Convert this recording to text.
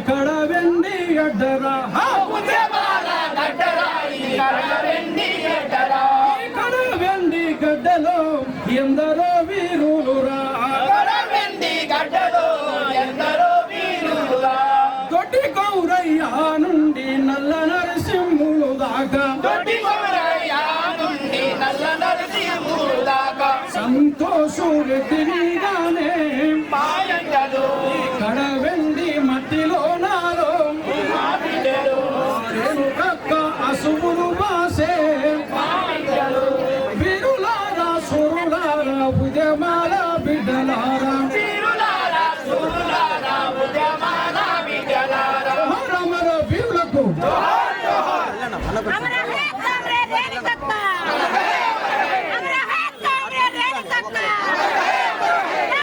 ఇక్కడ వెండి గడ్డరా ఇక్కడ వెండి గడ్డలో ఎందరో వీరులురా. దొడ్డి కౌరయ్య నుండి నల్ల నరసింహులు దాకా. సంతోషుడు తిరిగా పశువులు బాసే వీరులారా సురులారా ఉదయమాల బిడ్డలారా. రమర వీరులకు